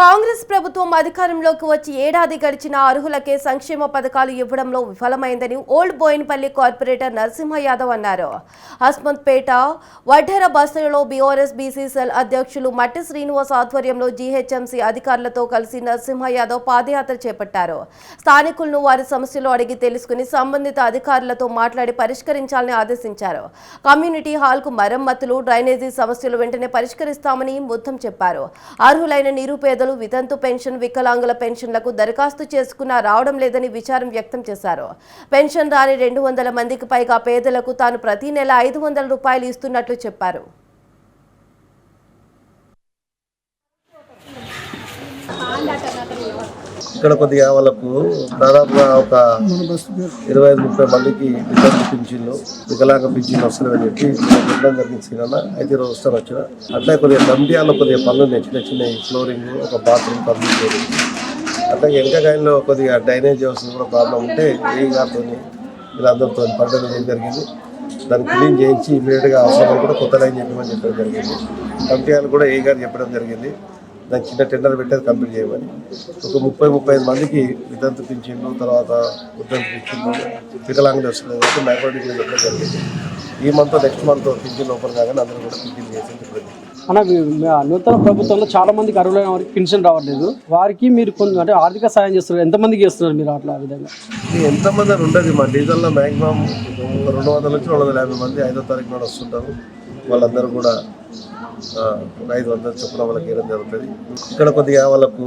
కాంగ్రెస్ ప్రభుత్వం అధికారంలోకి వచ్చి ఏడాది గడిచిన అర్హులకే సంక్షేమ పథకాలు ఇవ్వడంలో విఫలమైందని ఓల్డ్ బోయిన్పల్లి కార్పొరేటర్ నరసింహ యాదవ్ అన్నారు. హస్మంత్పేట వడ్డెర బస్సులలో బీఆర్ఎస్ బీసీసీఎల్ అధ్యక్షులు మట్టి శ్రీనివాస్ ఆధ్వర్యంలో జీహెచ్ఎంసీ అధికారులతో కలిసి నరసింహ యాదవ్ పాదయాత్ర చేపట్టారు. స్థానికులను వారి సమస్యలు అడిగి తెలుసుకుని సంబంధిత అధికారులతో మాట్లాడి పరిష్కరించాలని ఆదేశించారు. కమ్యూనిటీ హాల్కు మరమ్మతులు డ్రైనేజీ సమస్యలు వెంటనే పరిష్కరిస్తామని ముద్దం చెప్పారు. అర్హులైన నిరుపేదలు వితంతు పెన్షన్ వికలాంగుల పెన్షన్లకు దరఖాస్తు చేసుకున్నా రావడం లేదని విచారం వ్యక్తం చేశారు. పెన్షన్ రాని రెండు వందల మందికి పైగా పేదలకు తాను ప్రతి నెల ఐదు వందల రూపాయలు ఇస్తున్నట్లు చెప్పారు. ఇక్కడ కొద్దిగా వాళ్ళకు దాదాపుగా ఒక ఇరవై ఐదు ముప్పై మందికి వికలాంగ పింఛన్లు వికలాంగ పింఛన్లు వస్తున్నాయని చెప్పి చెప్పడం జరిగింది సీనన్న అయితే ఈరోజు వస్తాను వచ్చిన. అట్లా కొద్దిగా దండియాల్లో కొద్దిగా పనులు చిన్న చిన్న ఫ్లోరింగ్ ఒక బాత్రూమ్ పనులు చేయాలి అట్లా కొద్దిగా డ్రైనేజ్ వ్యవస్థ కూడా ప్రాబ్లం ఉంటే ఏ గారితో వీళ్ళందరితో పడడం ఏం జరిగింది. దాన్ని క్లీన్ చేయించి ఇమీడియట్గా అవసరం కూడా కొత్త లైన్ చెప్పమని చెప్పడం జరిగింది. కంపెనీ కూడా ఏ గారు చెప్పడం జరిగింది. దానికి చిన్న టెండర్ పెట్టేది కంప్లీట్ చేయమని. ఒక ముప్పై ముప్పై ఐదు మందికి వితంతు పింఛన్లు తర్వాత ఉద్దంతు పింఛన్లు వికలాంగులు వస్తున్నాయి కాబట్టి జరిగింది. ఈ మంత్ నెక్స్ట్ మంత్ పింఛన్ ఓపెన్ కాగానే అందరూ కూడా పింఛన్ చేసేది ప్రతి అన్న నూతన ప్రభుత్వంలో చాలా మందికి అర్హులైన వారికి పెన్షన్ రావట్లేదు. వారికి మీరు కొంచెం అంటే ఆర్థిక సాయం చేస్తున్నారు. ఎంతమందికి చేస్తున్నారు మీరు అట్లా విధంగా? ఎంతమంది అని ఉండదు. మా డీజల్లో మ్యాక్సిమం రెండు వందల నుంచి రెండు వందల యాభై మంది ఐదో తారీఖు నాడు వస్తుంటారు. వాళ్ళందరూ కూడా ఐదు వందల చొప్పున వాళ్ళకి ఇవ్వడం జరుగుతుంది. ఇక్కడ కొద్దిగా వాళ్ళకు